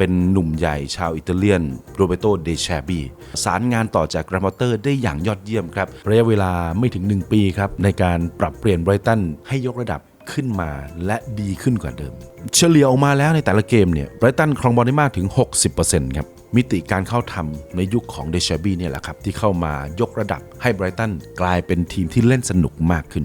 เป็นหนุ่มใหญ่ชาวอิตาเลียนโรเบโตเดชาบีสารงานต่อจากแกรมอเตอร์ได้อย่างยอดเยี่ยมครับระยะเวลาไม่ถึง 1 ปีครับในการปรับเปลี่ยนไบรตันให้ยกระดับขึ้นมาและดีขึ้นกว่าเดิม เฉลี่ยออกมาแล้วในแต่ละเกมเนี่ยไบรตันครองบอลได้มากถึง 60%ครับมิติการเข้าทำในยุคของเดชบีเนี่ยแหละครับที่เข้ามายกระดับให้ไบรตันกลายเป็นทีมที่เล่นสนุกมากขึ้น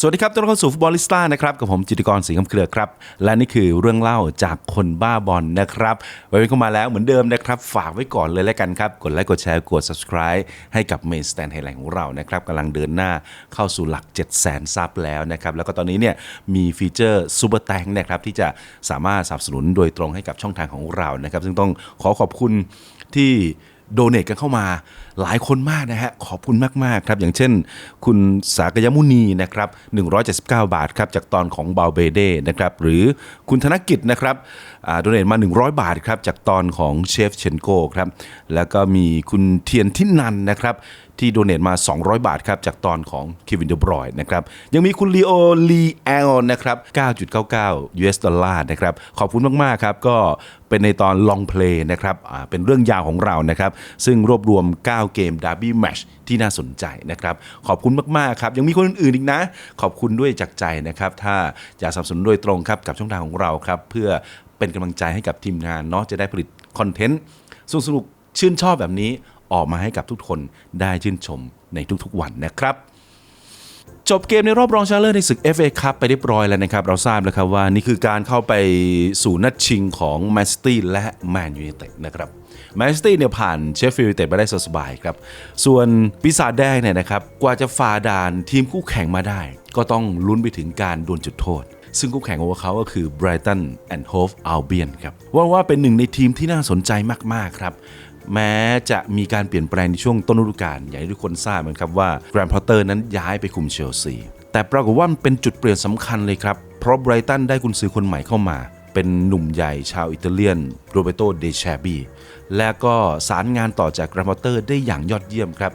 สวัสดีครับต้อนรับเข้าสู่ฟุตบอลลิสต้านะครับกับผมจิตรกรสีคำเครือครับ และนี่คือเรื่องเล่าจากคนบ้าบอลนะครับไว้เข้ามาแล้วเหมือนเดิมนะครับ ฝากไว้ก่อนเลยแล้วกันครับ กดไลค์กดแชร์กด subscribe ให้กับ Main Stand ไฮไลท์ของเรานะครับกำลังเดินหน้าเข้าสู่หลัก7 0 0 0 0ซับแล้วนะครับ แล้วก็ตอนนี้เนี่ยมีฟีเจอร์ซูเปอร์แตงนะครับที่จะสามารถสนับสนุนโดยตรงให้กับช่องทางของเรานะครับซึ่งต้องขอขอบคุณที่โดเน a กันเข้ามา หลายคนมากนะฮะขอบคุณมากๆครับอย่างเช่น คุณสากยมุนีนะครับ179 บาทครับจากตอนของบาเบเดนะครับหรือคุณธนกิจนะครับโดเน a มา 100 บาทครับจากตอนของเชฟเชนโกครับแล้วก็มีคุณเทียนทินันนะครับที่โดเน a มา 200 บาทครับจากตอนของเควินเดบรอยนะครับยังมีคุณลีโอลีแอลนะครับ 9.99 US ดอลลาร์นะครับขอบคุณมาก ๆ ครับ ก็เป็นในตอนลองเพลย์นะครับเป็นเรื่องยาวของเรานะครับ ซึ่งรวบรวม 9เกมดาร์บี้แมชที่น่าสนใจนะครับ ขอบคุณมากๆครับ ยังมีคนอื่นๆอีกนะ ขอบคุณด้วยจากใจนะครับ ถ้าอยากสนับสนุนโดยตรงครับกับช่องทางของเราครับ เพื่อเป็นกำลังใจให้กับทีมงานเนาะจะได้ผลิตคอนเทนต์สนุกๆชื่นชอบแบบนี้ออกมาให้กับทุกคนได้ชื่นชมในทุกๆวันนะครับ จบเกมในรอบรองชนะเลิศในศึก FA คัพไปเรียบร้อยแล้วนะครับ เราทราบแล้วครับว่านี่คือการเข้าไปสู่นัดชิงของแมนซิตี้และแมนยู i นเต็ดนะครับแมนซิตี้เนี่ยผ่านเชฟฟิลด์ยูไนเต็ดมาได้สบายครับ ส่วนปีศาจแดงเนี่ยนะครับกว่าจะฝ่าด่านทีมคู่แข่งมาได้ ก็ต้องลุ้นไปถึงการดวลจุดโทษ ซึ่งคู่แข่งของเขาก็คือ Brighton and Hove Albion ครับว่าว่าเป็นหนึ่งในทีมที่น่าสนใจมากๆครับ แม้จะมีการเปลี่ยนแปลงในช่วงต้นฤดูกาลอย่างที่ทุกคนทราบเหมือนครับว่าแกรนพอตเตอร์นั้นย้ายไปคุมเชลซีแต่ปรากฏว่ามันเป็นจุดเปลี่ยนสำคัญเลยครับ เพราะไบรตันได้กุนซือคนใหม่เข้ามา เป็นหนุ่มใหญ่ชาวอิตาเลียนโรเบโตเดชบีและก็สารงานต่อจากแกรนพอตเตอร์ได้อย่างยอดเยี่ยมครับ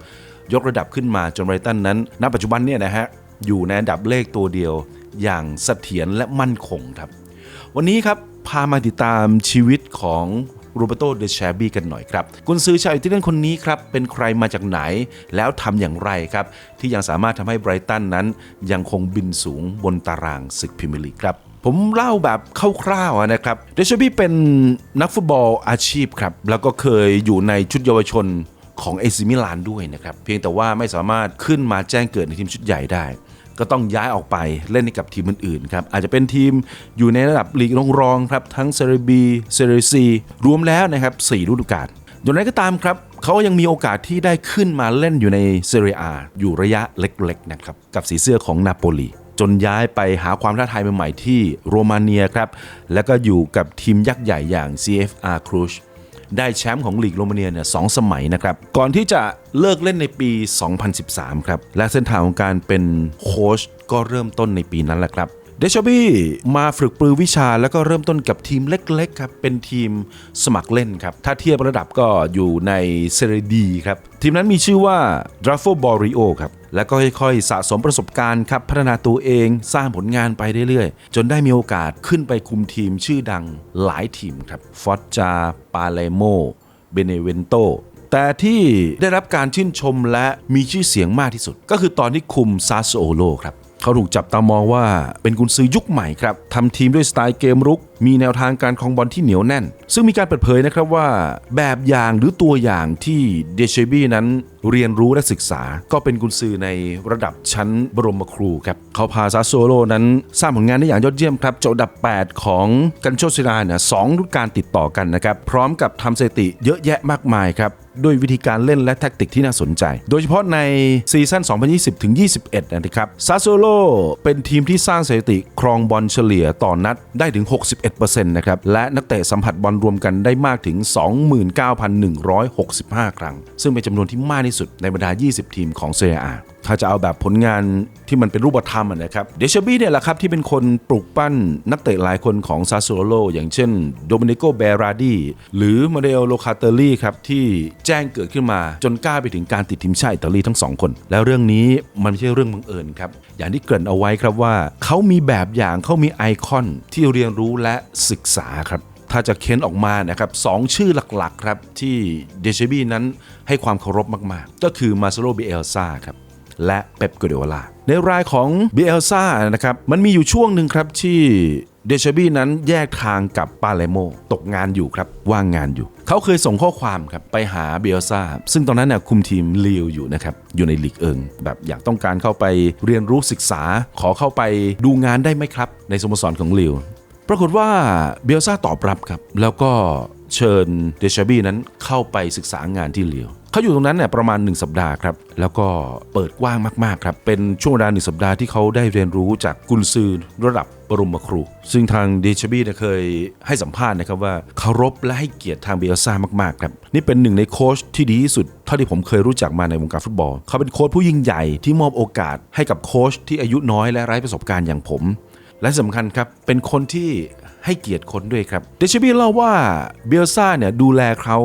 ยกระดับขึ้นมาจนไบรตันนั้น ณ ปัจจุบันเนี่ยนะฮะอยู่ในอันดับเลขตัวเดียว อย่างเสถียรและมั่นคงครับ วันนี้ครับพามาติดตามชีวิตของ โรเบโตเดชาบีกันหน่อยครับกุนซือชาวอิตาเลียนคนนี้ครับเป็นใครมาจากไหนแล้วทำอย่างไรครับ ที่ยังสามารถทำให้ไบรตันนั้น ยังคงบินสูงบนตารางศึกพรีเมียร์ลีกครับผมเล่าแบบคร่าวๆนะครับ เดชาบีเป็นนักฟุตบอลอาชีพครับ แล้วก็เคยอยู่ในชุดเยาวชนของเอซิมิลานด้วยนะครับ เพียงแต่ว่าไม่สามารถขึ้นมาแจ้งเกิดในทีมชุดใหญ่ได้ ก็ต้องย้ายออกไปเล่นให้กับทีมอื่นๆครับอาจจะเป็นทีมอยู่ในระดับลีกรองๆครับทั้งเซเรบีเซเรซีรวมแล้วนะครับ4ฤดูกาลอย่างไรก็ตามครับเขายังมีโอกาสที่ได้ขึ้นมาเล่นอยู่ในเซเรียอยู่ระยะเล็กๆนะครับกับสีเสื้อของนาโปลีจนย้ายไปหาความท้าทายใหม่ๆที่โรมาเนียครับ แล้วก็อยู่กับทีมยักษ์ใหญ่อย่าง CFR Cluj ได้แชมป์ของลีกโรมาเนียเนี่ยสองสมัยนะครับ ก่อนที่จะเลิกเล่นในปี 2013 ครับ และเส้นทางของการเป็นโค้ชก็เริ่มต้นในปีนั้นแหละครับเดชบี้มาฝึกปรือวิชาแล้วก็เริ่มต้นกับทีมเล็กๆครับ เป็นทีมสมัครเล่นครับ ถ้าเทียบระดับก็อยู่ในเซเรดีครับ ทีมนั้นมีชื่อว่า d r a f o b o r i o ครับ แล้วก็ค่อยๆสะสมประสบการณ์ครับพัฒนาตัวเองสร้างผลงานไปเรื่อยๆ จนได้มีโอกาสขึ้นไปคุมทีมชื่อดังหลายทีมครับฟอตจาปาเลโมเบเนเวนโตแต่ที่ได้รับการชื่นชมและมีชื่อเสียงมากที่สุด ก็คือตอนที่คุมซาโซโอโลครับ เขาถูกจับตามองว่าเป็นกุนซือยุคใหม่ครับทำทีมด้วยสไตล์เกมรุก มีแนวทางการครองบอลที่เหนียวแน่น ซึ่งมีการเปิดเผยนะครับว่า แบบอย่างหรือตัวอย่างที่เดเชบี้นั้นเรียนรู้และศึกษา ก็เป็นกุนซือในระดับชั้นบรมครูครับเขาพาซาโซโลนั้นสร้างผลงานได้อย่างยอดเยี่ยมครับจบอันดับ 8 ของกันโชซิราเนี่ยสองฤดูกาลติดต่อกันนะครับพร้อมกับทำสถิติเยอะแยะมากมายครับ ด้วยวิธีการเล่นและแท็กติกที่น่าสนใจ โดยเฉพาะในซีซั่น 2020 ถึง 21 นะครับ ซาโซโลเป็นทีมที่สร้างสถิติครองบอลเฉลี่ยต่อนัดได้ถึง 61%นะครับ และนักเตะสัมผัสบอลรวมกันได้มากถึง 29,165 ครั้ง ซึ่งเป็นจำนวนที่มากที่สุดในบรรดา 20 ทีมของเซเรียอา ถ้าจะเอาแบบผลงานที่มันเป็นรูปธรรมนะครับ เดชบี้เนี่ยแหละครับที่เป็นคนปลุกปั้นนักเตะหลายคนของซาโซโลอย่างเช่นโดมินิโกเบราดีหรือมาเดลโลคาเตอรี่ครับที่แจ้งเกิดขึ้นมาจนกล้าไปถึงการติดทีมชาติอิตาลีทั้งสองคน แล้วเรื่องนี้มันไม่ใช่เรื่องบังเอิญครับ อย่างที่เกริ่นเอาไว้ครับว่า เขามีแบบอย่างเขามีไอคอนที่เรียนรู้และศึกษาครับถ้าจะเค้นออกมานะครับสองชื่อหลักๆครับที่เดชบี้นั้นให้ความเคารพมากๆ ก็คือมา c ซโ o บิเอลซาครับ และเป๊ปก u เด o ลาในรายของเบลซานะครับมันมีอยู่ช่วงหนึ่งครับที่เดชบี้นั้นแยกทางกับปาเลโม ตกงานอยู่ครับ ว่างงานอยู่ เขาเคยส่งข้อความครับ ไปหาเบลซาซึ่งตอนนั้นเนี่ยคุมทีมลีวอยู่นะครับ อยู่ในลีกเอิง แบบอยากต้องการเข้าไปเรียนรู้ศึกษา ขอเข้าไปดูงานได้ไหมครับ ในสโมสรของลีวปรากฏว่าเบลซ่าตอบรับครับ แล้วก็เชิญเดชบี้นั้นเข้าไปศึกษางานที่ลีว เขาอยู่ตรงนั้นเนี่ยประมาณ 1 สัปดาห์ครับแล้วก็เปิดกว้างมากๆครับเป็นช่วงเวลาหนึ่งสัปดาห์ที่เขาได้เรียนรู้จากกุนซือระดับบรมครู ซึ่งทางเดชบี้เคยให้สัมภาษณ์นะครับว่าเคารพและให้เกียรติทางเบลซ่ามากๆครับนี่เป็นหนึ่งในโค้ชที่ดีที่สุดเท่าที่ผมเคยรู้จักมาในวงการฟุตบอล เขาเป็นโค้ชผู้ยิ่งใหญ่ที่มอบโอกาสให้กับโค้ชที่อายุน้อยและไร้ประสบการณ์อย่างผม และสำคัญครับเป็นคนที่ให้เกียรติคนด้วยครับเดชบี้เล่าว่าเบลซ่าเนี่ยดูแลเขา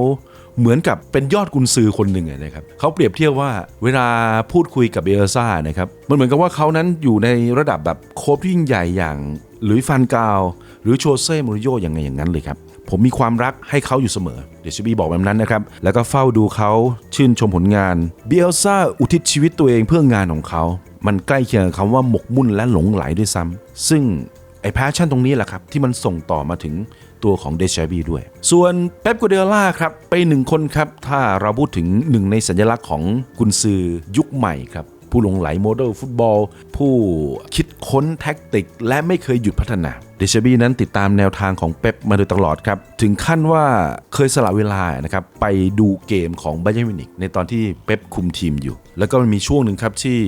เหมือนกับเป็นยอดกุนซือคนหนึ่งนะครับเขาเปรียบเทียบว่าเวลาพูดคุยกับเบลซ่านะครับมันเหมือนกับว่าเขานั้นอยู่ในระดับแบบโค้ชที่ยิ่งใหญ่อย่างหลุยส์ฟันกาลหรือโชเซ่มูริโญ่อย่างไงอย่างนั้นเลยครับผมมีความรักให้เขาอยู่เสมอ เดชบีบอกแบบนั้นนะครับ แล้วก็เฝ้าดูเขาชื่นชมผลงานเบลซ่าอุทิศชีวิตตัวเองเพื่องานของเขา มันใกล้เคียงกับคำว่าหมกมุ่นและหลงไหลด้วยซ้ำซึ่งไอ้แพชชั่นตรงนี้แหละครับ ที่มันส่งต่อมาถึง ตัวของเดชบีด้วย ส่วนเป๊ปกัวเดล่าครับไปหนึ่งคนครับ ถ้าเราพูดถึงหนึ่งในสัญลักษณ์ของกุนซือยุคใหม่ครับผู้หลงไหลโมเดลฟุตบอล ผู้คิดค้นแท็กติก และไม่เคยหยุดพัฒนาเดชบีนั้นติดตามแนวทางของเป๊ปมาโดยตลอดครับ ถึงขั้นว่าเคยสละเวลานะครับ ไปดูเกมของไบเยร์มิวนิกในตอนที่เป๊ปคุมทีมอยู่ แล้วก็มันมีช่วงหนึ่งครับที่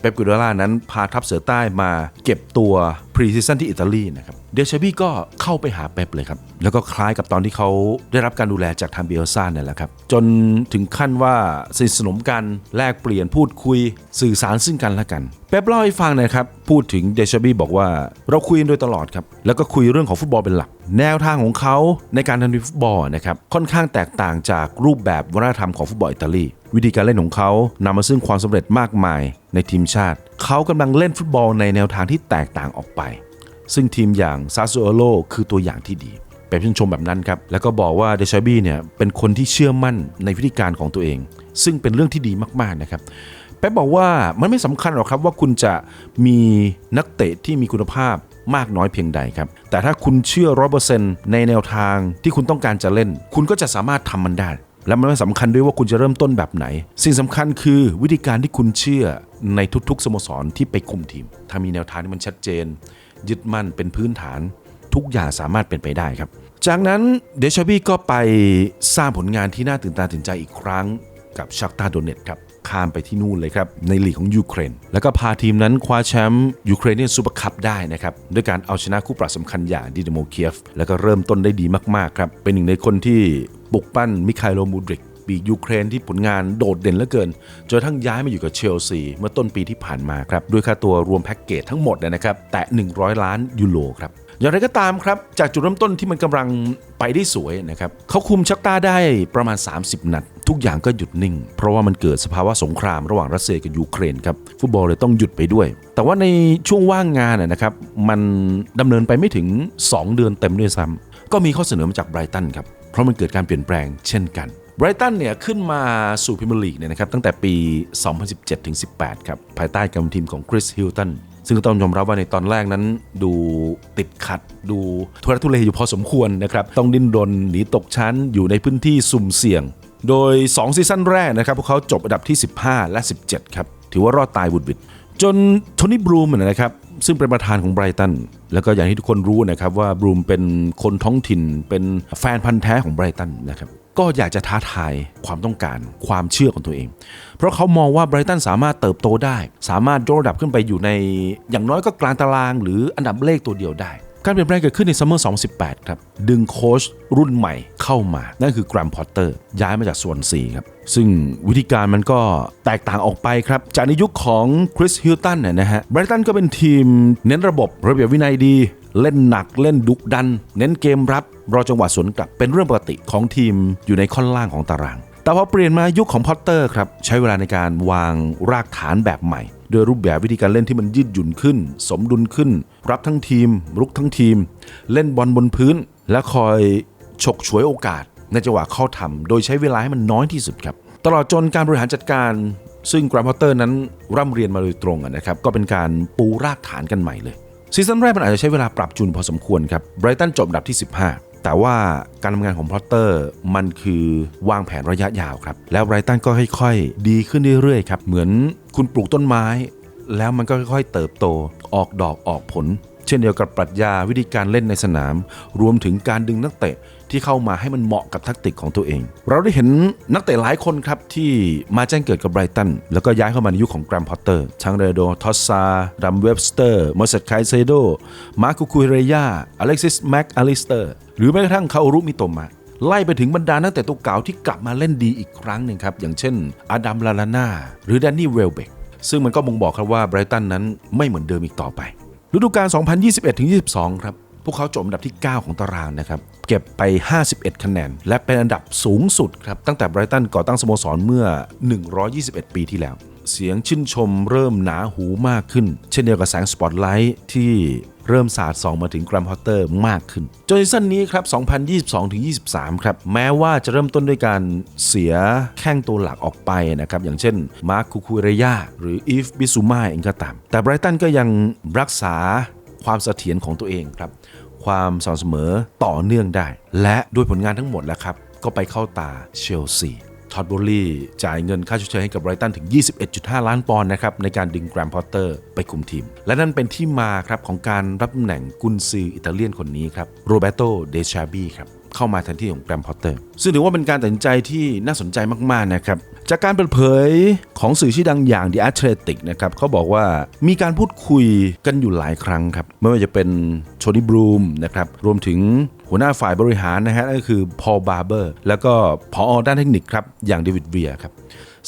เป๊ปกัวเดล่านั้นพาทัพเสือใต้มาเก็บตัวพรีซีซั่นที่อิตาลีนะครับ เดชบี้ก็เข้าไปหาเป๊ปเลยครับ แล้วก็คล้ายกับตอนที่เขาได้รับการดูแลจากทางเบลซ่าเนี่ยแหละครับ จนถึงขั้นว่าสนิทสนมกันแลกเปลี่ยนพูดคุยสื่อสารซึ่งกันและกัน เป๊ปเล่าให้ฟังนะครับ พูดถึงเดชบี้บอกว่าเราคุยกันโดยตลอดครับ แล้วก็คุยเรื่องของฟุตบอลเป็นหลัก แนวทางของเขาในการทำฟุตบอลนะครับค่อนข้างแตกต่างจากรูปแบบวัฒนธรรมของฟุตบอลอิตาลี วิธีการเล่นของเขานำมาซึ่งความสำเร็จมากมายในทีมชาติ เขากำลังเล่นฟุตบอลในแนวทางที่แตกต่างออกไป ซึ่งทีมอย่างซาโซโลคือตัวอย่างที่ดีเป๊ปชื่นชมแบบนั้นครับ แล้วก็บอกว่าเดชาบี้เนี่ยเป็นคนที่เชื่อมั่นในวิธีการของตัวเอง ซึ่งเป็นเรื่องที่ดีมากๆนะครับเป๊ปบอกว่ามันไม่สำคัญหรอกครับว่าคุณจะมีนักเตะที่มีคุณภาพมากน้อยเพียงใดครับ แต่ถ้าคุณเชื่อร้อยเปอร์เซ็นต์ในแนวทางที่คุณต้องการจะเล่น คุณก็จะสามารถทำมันได้ และมันไม่สำคัญด้วยว่าคุณจะเริ่มต้นแบบไหน สิ่งสำคัญคือวิธีการที่คุณเชื่อในทุกๆ สโมสรที่ไปคุมทีม ถ้ามีแนวทางที่มันชัดเจน ยึดมั่นเป็นพื้นฐานทุกอย่างสามารถเป็นไปได้ครับ จากนั้นเดชบี้ก็ไปสร้างผลงานที่น่าตื่นตาตื่นใจอีกครั้งกับชักตาโดเนตครับ ข้ามไปที่นู่นเลยครับในลีกของยูเครน แล้วก็พาทีมนั้นคว้าแชมป์ยูเครเนียนซูเปอร์คัพได้นะครับด้วยการเอาชนะคู่ปรับสำคัญอย่างดินาโมเคียฟ แล้วก็เริ่มต้นได้ดีมากๆครับเป็นหนึ่งในคนที่ปลุกปั้นมิคาโลมูดริก ปีกยูเครนที่ผลงานโดดเด่นเหลือเกินจนทั้งย้ายมาอยู่กับเชลซีเมื่อต้นปีที่ผ่านมาครับด้วยค่าตัวรวมแพ็กเกจทั้งหมดนะครับแต่ 100 ล้านยูโรครับอย่างไรก็ตามครับ จากจุดเริ่มต้นที่มันกำลังไปได้สวยนะครับเขาคุมชักตาได้ประมาณ 30 นัด ทุกอย่างก็หยุดนิ่ง เพราะว่ามันเกิดสภาวะสงครามระหว่างรัสเซียกับยูเครนครับฟุตบอลเลยต้องหยุดไปด้วย แต่ว่าในช่วงว่างงานนะครับมันดำเนินไปไม่ถึง 2 เดือนเต็มด้วยซ้ำก็มีข้อเสนอมาจากไบรตันครับเพราะมันเกิดการเปลี่ยนแปลงเช่นกัน ไบรตันเนี่ยขึ้นมาสู่พรีเมียร์ลีกเนี่ยนะครับตั้งแต่ปี 2017-18 ครับภายใต้การทีมของคริสฮิลตันซึ่งต้องยอมรับว่าในตอนแรกนั้นดูติดขัดดูทุรทุเลอยู่พอสมควรนะครับ ต้องดิ้นรนหนีตกชั้นอยู่ในพื้นที่สุ่มเสี่ยง โดย 2 ซีซั่นแรกนะครับ พวกเขาจบอันดับที่ 15 และ 17 ครับ ถือว่ารอดตายบุดบิด จนโทนี่บรูมนะครับซึ่งเป็นประธานของไบรตันแล้วก็อย่างที่ทุกคนรู้นะครับว่าบรูมเป็นคนท้องถิ่นเป็นแฟนพันธ์แท้ของไบรตันนะครับ ก็อยากจะท้าทายความต้องการความเชื่อของตัวเอง เพราะเขามองว่าไบรตันสามารถเติบโตได้ สามารถยกระดับขึ้นไปอยู่ในอย่างน้อยก็กลางตาราง หรืออันดับเลขตัวเดียวได้ การเปลี่ยนแปลงเกิดขึ้นในซัมเมอร์ 2018 ครับ ดึงโค้ชรุ่นใหม่เข้ามา นั่นคือ Graham Potter ย้ายมาจากส่วน4ครับ ซึ่งวิธีการมันก็แตกต่างออกไปครับ จากในยุคของคริสฮิลตันเนี่ยนะฮะไบรตันก็เป็นทีมเน้นระบบระเบียบวินัยดี เล่นหนักเล่นดุดัน เน้นเกมรับ รอจังหวะสวนกลับเป็นเรื่องปกติของทีมอยู่ในค่อนล่างของตาราง แต่พอเปลี่ยนมายุคของพอตเตอร์ครับใช้เวลาในการวางรากฐานแบบใหม่ โดยรูปแบบวิธีการเล่นที่มันยืดหยุ่นขึ้น สมดุลขึ้น รับทั้งทีม รุกทั้งทีม เล่นบอลบนพื้น และคอยฉกฉวยโอกาส ในจังหวะเข้าทำโดยใช้เวลาให้มันน้อยที่สุดครับ ตลอดจนการบริหารจัดการ ซึ่งกรามพอตเตอร์นั้นร่ำเรียนมาโดยตรงนะครับก็เป็นการปูรากฐานกันใหม่เลยซีซั่นแรกมันอาจจะใช้เวลาปรับจูนพอสมควรครับไบรตันจบอันดับที่ 15 แต่ว่าการทำงานของพอตเตอร์มันคือวางแผนระยะยาวครับ แล้วไรตันก็ค่อยๆ ดีขึ้นเรื่อยๆครับ เหมือนคุณปลูกต้นไม้ แล้วมันก็ค่อยๆ เติบโตออกดอกออกผล เช่นเดียวกับปรัชญาวิธีการเล่นในสนาม รวมถึงการดึงนักเตะที่เข้ามาให้มันเหมาะกับทักติกของตัวเอง เราได้เห็นนักเตะหลายคนครับ ที่มาแจ้งเกิดกับไบรตัน แล้วก็ย้ายเข้ามาในยุคของแกรมพอตเตอร์ทั้งเรโด ทอสซาดัมเวบสเตอร์มอสเซตไคเซโด มาร์คูคูเรยาอเล็กซิสแม็กอลิสเตอร์ หรือแม้กระทั่งคารุมิโตมะไล่ไปถึงบรรดานักเตะตัวเก่าที่กลับมาเล่นดีอีกครั้งหนึ่งครับ อย่างเช่นอาดัม ลาลาน่า หรือแดนนี่ เวลเบก ซึ่งมันก็บ่งบอกครับว่าไบรตันนั้นไม่เหมือนเดิมอีกต่อไป ฤดูกาล 2021-22 ครับ พวกเขาจบอันดับที่ 9 ของตารางนะครับ เก็บไป 51 คะแนน และเป็นอันดับสูงสุดครับ ตั้งแต่ไบรตันก่อตั้งสโมสรเมื่อ 121 ปีที่แล้ว เสียงชื่นชมเริ่มหนาหูมากขึ้น เช่นเดียวกับแสงสปอตไลท์ที่ เริ่มสาดส่องมาถึงกรัมพอตเตอร์มากขึ้น จนซีซั่นนี้ครับ 2022-23 ครับ แม้ว่าจะเริ่มต้นด้วยการเสียแข้งตัวหลักออกไปนะครับ อย่างเช่น มาร์คคูคูเรยาหรืออีฟบิซูมาเองก็ตาม แต่ไบรตันก็ยังรักษาความเสถียรของตัวเองครับ ความสม่ำเสมอต่อเนื่องได้ และด้วยผลงานทั้งหมดแล้วครับ ก็ไปเข้าตาเชลซี ท็อดโบลี่จ่ายเงินค่าชดเชยให้กับไบรตันถึง 21.5 ล้านปอนด์นะครับในการดึงแกรมพอตเตอร์ไปคุมทีม และนั่นเป็นที่มาครับของการรับตำแหน่งกุนซืออิตาเลียนคนนี้ครับโรเบโตเดชาบีครับ เข้ามาแทนที่ของแกรมพอตเตอร์ ซึ่งถือว่าเป็นการตัดสินใจที่น่าสนใจมาก ๆ นะครับ จากการเปิดเผยของสื่อชื่อดังอย่าง The Athletic นะครับเขาบอกว่ามีการพูดคุยกันอยู่หลายครั้งครับ ไม่ว่าจะเป็นโชนี่บรูมนะครับรวมถึงหัวหน้าฝ่ายบริหารนะฮะก็คือพอลบาร์เบอร์แล้วก็พออด้านเทคนิคครับอย่างเดวิดเวียครับ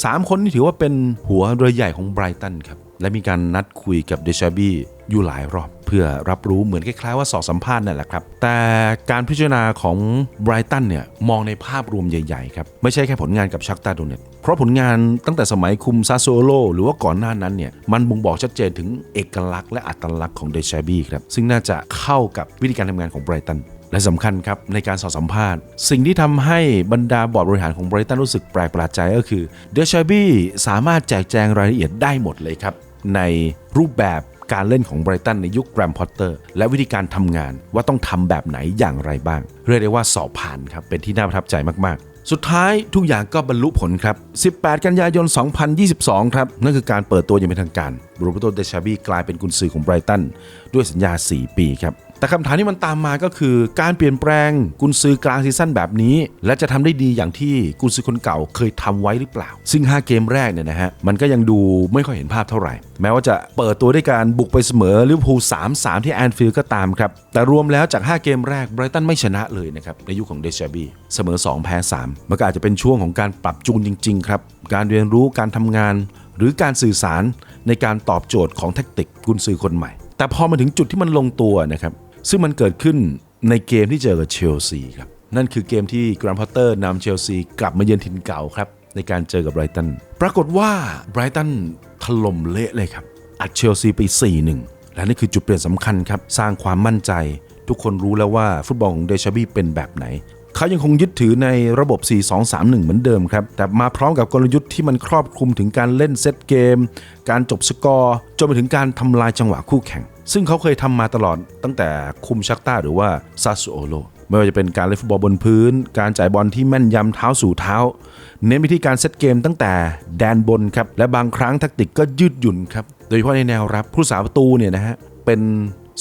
สามคนนี่ถือว่าเป็นหัวเรือใหญ่ของไบรตันครับและมีการนัดคุยกับเดชาบี อยู่หลายรอบ เพื่อรับรู้เหมือนคล้ายๆว่าสอบสัมภาษณ์นั่นแหละครับ แต่การพิจารณาของไบรตันเนี่ยมองในภาพรวมใหญ่ๆครับ ไม่ใช่แค่ผลงานกับชักตาโดเนตเพราะผลงานตั้งแต่สมัยคุมซาโซโลหรือว่าก่อนหน้านั้นเนี่ยมันบ่งบอกชัดเจนถึงเอกลักษณ์และอัตลักษณ์ของเดชบีครับซึ่งน่าจะเข้ากับวิธีการทำงานของไบรตันและสำคัญครับ ในการสอบสัมภาษณ์ สิ่งที่ทำให้บรรดาบอร์ดบริหารของไบรตันรู้สึกแปลกประหลาดใจก็คือเดชบี้สามารถแจกแจงรายละเอียดได้หมดเลยครับ ในรูปแบบ การเล่นของไบรตันในยุคแกรมพอตเตอร์ และวิธีการทำงานว่าต้องทำแบบไหนอย่างไรบ้าง เรียกได้ว่าสอบผ่านครับ เป็นที่น่าประทับใจมาก ๆ สุดท้ายทุกอย่างก็บรรลุผลครับ 18 กันยายน 2022 ครับ นั่นคือการเปิดตัวอย่างเป็นทางการบรูโตเดชาบีกลายเป็นกุนซือของไบรตันด้วยสัญญา 4 ปีครับ แต่คำถามที่มันตามมาก็คือการเปลี่ยนแปลงกุนซือกลางซีซั่นแบบนี้ และจะทำได้ดีอย่างที่กุนซือคนเก่าเคยทำไว้หรือเปล่า ซึ่ง 5 เกมแรกเนี่ยนะฮะมันก็ยังดูไม่ค่อยเห็นภาพเท่าไหร่ แม้ว่าจะเปิดตัวด้วยการบุกไปเสมอลิเวอร์พูล3-3 ที่แอนฟิลด์ก็ตามครับแต่รวมแล้วจาก 5 เกมแรกไบรตันไม่ชนะเลยนะครับในยุคของเดชาบีเสมอ 2 แพ้ 3 มันก็อาจจะเป็นช่วงของการปรับจูนจริง ๆ ครับ การเรียนรู้การทำงาน หรือการสื่อสารในการตอบโจทย์ของแท็กติกกุนซือคนใหม่ แต่พอมาถึงจุดที่มันลงตัวนะครับ ซึ่งมันเกิดขึ้นในเกมที่เจอกับเชลซีครับ นั่นคือเกมที่กรามพอตเตอร์นำเชลซีกลับมาเยือนถิ่นเก่าครับ ในการเจอกับไบรตัน ปรากฏว่าไบรตันถล่มเละเลยครับ อัดเชลซีไป 4-1 และนี่คือจุดเปลี่ยนสำคัญครับ สร้างความมั่นใจ ทุกคนรู้แล้วว่าฟุตบอลของเดชบี้เป็นแบบไหน เขายังคงยึดถือในระบบ 4-2-3-1 เหมือนเดิมครับ แต่มาพร้อมกับกลยุทธ์ที่มันครอบคลุมถึงการเล่นเซตเกม การจบสกอร์ จนไปถึงการทำลายจังหวะคู่แข่ง ซึ่งเขาเคยทำมาตลอดตั้งแต่คุมชักต้าหรือว่าซาสโอโลไม่ว่าจะเป็นการเล่นฟุตบอลบนพื้น การจ่ายบอลที่แม่นยำเท้าสู่เท้า เน้นไปที่การเซตเกมตั้งแต่แดนบนครับ และบางครั้งแทคติกก็ยืดหยุ่นครับ โดยเฉพาะในแนวรับผู้สาประตูเนี่ยนะฮะ เป็น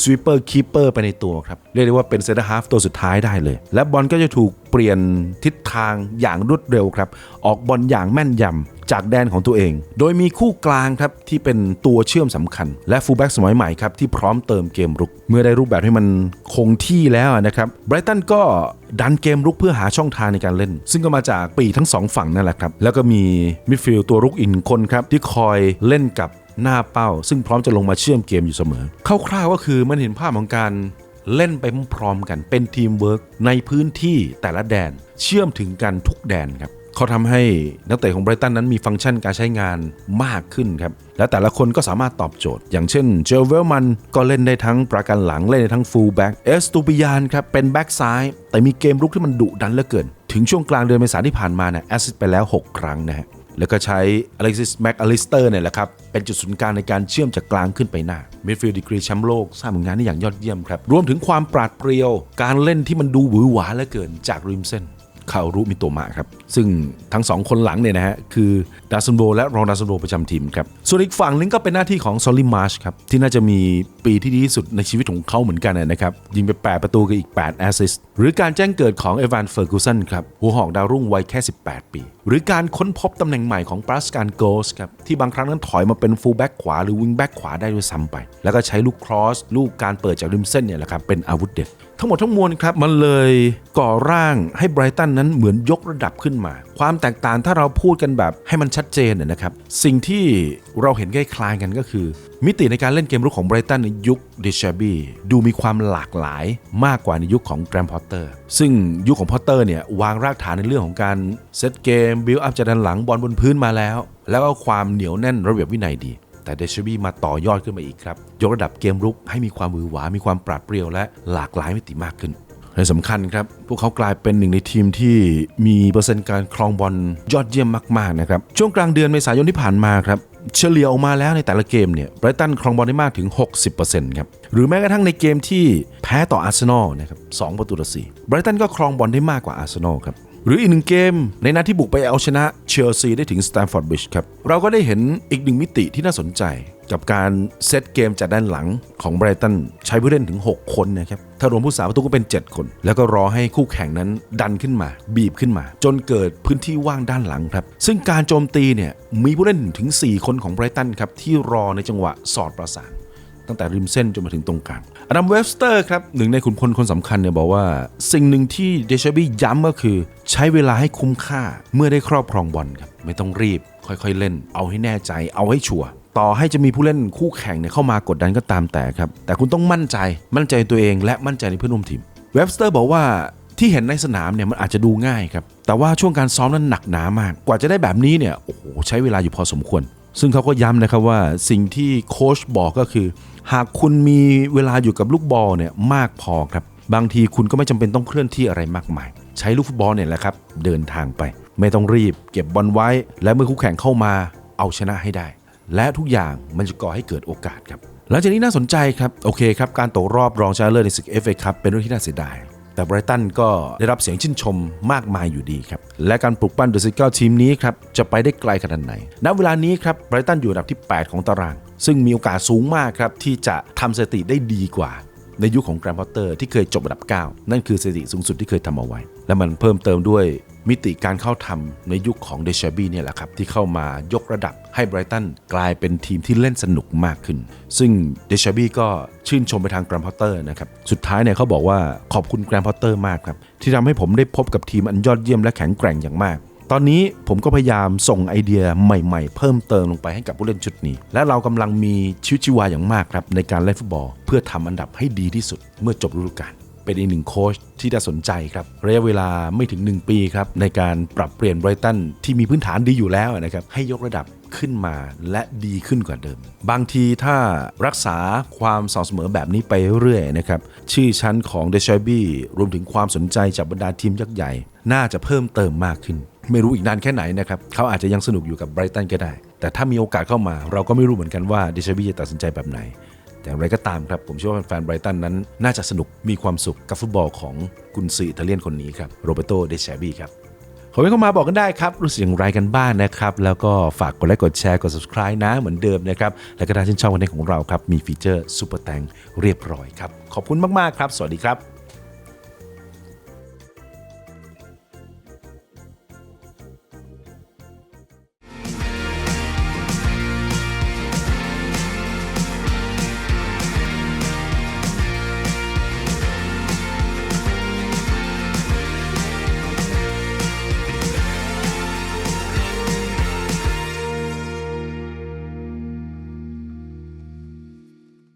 สวีปเปอร์คีเปอร์ไปในตัวครับ เรียกได้ว่าเป็นเซนเตอร์ฮาฟตัวสุดท้ายได้เลย และบอลก็จะถูกเปลี่ยนทิศทางอย่างรวดเร็วครับ ออกบอลอย่างแม่นยำ จากแดนของตัวเอง โดยมีคู่กลางครับที่เป็นตัวเชื่อมสำคัญ และฟูลแบ็กสมัยใหม่ครับที่พร้อมเติมเกมรุก เมื่อได้รูปแบบให้มันคงที่แล้วนะครับไบรตันก็ดันเกมรุกเพื่อหาช่องทางในการเล่น ซึ่งก็มาจากปีทั้งสองฝั่งนั่นแหละครับ แล้วก็มีมิดฟิลด์ตัวรุกอีกหนึ่งคนครับที่คอยเล่นกับหน้าเป้า ซึ่งพร้อมจะลงมาเชื่อมเกมอยู่เสมอคร่าวๆก็คือมันเห็นภาพของการเล่นไปพร้อมๆกันเป็นทีมเวิร์กในพื้นที่แต่ละแดนเชื่อมถึงกันทุกแดนครับ เขาทำให้นักเตะของไบรตันนั้นมีฟังก์ชันการใช้งานมากขึ้นครับ และแต่ละคนก็สามารถตอบโจทย์ อย่างเช่นเจลเวลมันก็เล่นได้ทั้งประกันหลังเล่นได้ทั้งฟูลแบ็กเอสตูปิยานครับ เป็นแบ็กซ้าย แต่มีเกมรุกที่มันดุดันเหลือเกิน ถึงช่วงกลางเดือนเมษายนที่ผ่านมาเนี่ยแอสซิสไปแล้ว 6 ครั้งนะฮะแล้วก็ใช้อเล็กซิสแม็กอลิสเตอร์เนี่ยแหละครับ เป็นจุดศูนย์กลางในการเชื่อมจากกลางขึ้นไปหน้ามิดฟิลด์ดีกรีแชมป์โลกสร้างผลงานได้อย่างยอดเยี่ยมครับ รวมถึงความปราดเปรียว การเล่นที่มันดูหวือหวาเหลือเกินจากริมเส้น คารุมิโตมะครับ ซึ่งทั้งสองคนหลังเนี่ยนะฮะ คือดาซันโบและรองดาซันโบประจำทีมครับ ส่วนอีกฝั่งนึงก็เป็นหน้าที่ของซอลลิมาร์ชครับ ที่น่าจะมีปีที่ดีที่สุดในชีวิตของเขาเหมือนกันนะครับ ยิงไป 8 ประตูกับอีก 8 แอสซิสต์หรือการแจ้งเกิดของเอวานเฟอร์กูสันครับหัวหอกดาวรุ่งวัยแค่ 18 ปี หรือการค้นพบตำแหน่งใหม่ของปรัสการโกสครับที่บางครั้งนั้นถอยมาเป็นฟูลแบ็กขวาหรือวิงแบ็กขวาได้ด้วยซ้ำไป แล้วก็ใช้ลูกครอสลูกการเปิดจากริมเส้นเนี่ยแหละครับเป็นอาวุธเด็ด ทั้งหมดทั้งมวลครับมันเลยก่อร่างให้ไบรตันนั้นเหมือนยกระดับขึ้นมา ความแตกต่างถ้าเราพูดกันแบบให้มันชัดเจนเนี่ยนะครับ สิ่งที่เราเห็นใกล้คล้ายกันก็คือ มิติในการเล่นเกมรุกของไบรตันในยุคเดชบีดูมีความหลากหลายมากกว่าในยุคของแกรมพอตเตอร์ซึ่งยุคของพอตเตอร์เนี่ยวางรากฐานในเรื่องของการเซตเกมบิลอัพจากด้านหลังบอลบนพื้นมาแล้ว แล้วก็ความเหนียวแน่นระเบียบวินัยดี แต่เดชบี้มาต่อยอดขึ้นมาอีกครับ ยกระดับเกมรุกให้มีความมือหวา มีความปราดเปรียวและหลากหลายมิติมากขึ้นและสำคัญครับ พวกเขากลายเป็นหนึ่งในทีมที่มีเปอร์เซ็นต์การครองบอลยอดเยี่ยมมากๆนะครับ ช่วงกลางเดือนเมษายนที่ผ่านมาครับ เฉลี่ยออกมาแล้วในแต่ละเกมเนี่ยไบรตันครองบอลได้มากถึง 60%ครับ หรือแม้กระทั่งในเกมที่แพ้ต่ออาร์เซนอลนะครับ2ประตูต่อ4ไบรตันก็ครองบอลได้มากกว่าอาร์เซนอลครับ หรืออีกหนึ่งเกมในนัดที่บุกไปเอาชนะเชลซีได้ถึงสแตมฟอร์ดบริดจ์ครับ เราก็ได้เห็นอีกหนึ่งมิติที่น่าสนใจ กับการเซตเกมจากด้านหลังของไบรตันใช้ผู้เล่นถึง 6 คนนะครับถ้ารวมผู้สาประตูก็เป็น 7 คน แล้วก็รอให้คู่แข่งนั้นดันขึ้นมา บีบขึ้นมา จนเกิดพื้นที่ว่างด้านหลังครับ ซึ่งการโจมตีเนี่ยมีผู้เล่นถึง 4 คนของไบรตันครับที่รอในจังหวะสอดประสานตั้งแต่ริมเส้นจนมาถึงตรงกลาง อดัมเวบสเตอร์ครับหนึ่งในขุนพลคนสำคัญเนี่ยบอกว่า สิ่งหนึ่งที่เดชบี้ย้ำก็คือ ใช้เวลาให้คุ้มค่าเมื่อได้ครอบครองบอลครับไม่ต้องรีบ ค่อยๆเล่น เอาให้แน่ใจเอาให้ชัวร์ต่อให้จะมีผู้เล่นคู่แข่งเนี่ยเข้ามากดดันก็ตามแต่ครับ แต่คุณต้องมั่นใจมั่นใจตัวเองและมั่นใจในเพื่อนร่วมทีมเวบสเตอร์บอกว่าที่เห็นในสนามเนี่ยมันอาจจะดูง่ายครับ แต่ว่าช่วงการซ้อมนั้นหนักหนามาก กว่าจะได้แบบนี้เนี่ยโอ้โหใช้เวลาอยู่พอสมควร ซึ่งเขาก็ย้ำนะครับว่าสิ่งที่โค้ชบอกก็คือ หากคุณมีเวลาอยู่กับลูกบอลเนี่ยมากพอครับ บางทีคุณก็ไม่จำเป็นต้องเคลื่อนที่อะไรมากมาย ใช้ลูกฟุตบอลเนี่ยแหละครับ เดินทางไป ไม่ต้องรีบ เก็บบอลไว้ และเมื่อคู่แข่งเข้ามาเอาชนะให้ได้ และทุกอย่างมันจะก่อให้เกิดโอกาสครับหลังจากนี้น่าสนใจครับโอเคครับการตกรอบรองชนะเลิศในศึกเอฟเอคัพเป็นเรื่องที่น่าเสียดาย แต่ไบรตันก็ได้รับเสียงชื่นชมมากมายอยู่ดีครับ และการปลุกปั้นเดอะซิเกิลทีมนี้ครับ จะไปได้ไกลขนาดไหน ณ เวลานี้ครับไบรตันอยู่อันดับที่ 8 ของตาราง ซึ่งมีโอกาสสูงมากครับ ที่จะทำสถิติได้ดีกว่า ในยุคของแกรมพอตเตอร์ที่เคยจบอันดับ 9 นั่นคือสถิติสูงสุดที่เคยทำเอาไว้ และมันเพิ่มเติมด้วย มิติการเข้าทำในยุคของเดชบีเนี่ยแหละครับที่เข้ามายกระดับให้ไบรตันกลายเป็นทีมที่เล่นสนุกมากขึ้น ซึ่งเดชบีก็ชื่นชมไปทางแกรมพอตเตอร์นะครับสุดท้ายเนี่ยเขาบอกว่าขอบคุณแกรมพอตเตอร์มากครับที่ทำให้ผมได้พบกับทีมอันยอดเยี่ยมและแข็งแกร่งอย่างมากตอนนี้ผมก็พยายามส่งไอเดียใหม่ๆ เพิ่มเติมลงไปให้กับผู้เล่นชุดนี้ และเรากำลังมีชีวิตชีวาอย่างมากครับในการเล่นฟุตบอล เพื่อทำอันดับให้ดีที่สุดเมื่อจบฤดูกาล เป็นอีกหนึ่งโค้ชที่น่าสนใจครับ ระยะเวลาไม่ถึง 1 ปีครับ ในการปรับเปลี่ยนไบรตันที่มีพื้นฐานดีอยู่แล้วนะครับ ให้ยกระดับขึ้นมาและดีขึ้นกว่าเดิม บางทีถ้ารักษาความสม่ำเสมอแบบนี้ไปเรื่อยๆนะครับ ชื่อชั้นของเดชบี้รวมถึงความสนใจจากบรรดาทีมยักษ์ใหญ่ น่าจะเพิ่มเติมมากขึ้น ไม่รู้อีกนานแค่ไหนนะครับเขาอาจจะยังสนุกอยู่กับไบรตันก็ได้ แต่ถ้ามีโอกาสเข้ามา เราก็ไม่รู้เหมือนกันว่าเดชบี้จะตัดสินใจแบบไหน อย่างไรก็ตามครับผมเชื่อว่าแฟนไบรตันนั้น น่าจะสนุกมีความสุขกับฟุตบอลของกุนซืออิตาเลียนคนนี้ครับโรเบโตเดชาบีครับคอมเมนต์เข้ามาบอกกันได้ครับ รู้สึกอย่างไรกันบ้างนะครับ แล้วก็ฝากกดไลค์กดแชร์กด subscribe นะเหมือนเดิมนะครับ และก็ถ้าชื่นชอบวันนี้ของเราครับ มีฟีเจอร์ซูเปอร์แตงเรียบร้อยครับ ขอบคุณมาก ๆ ครับ สวัสดีครับ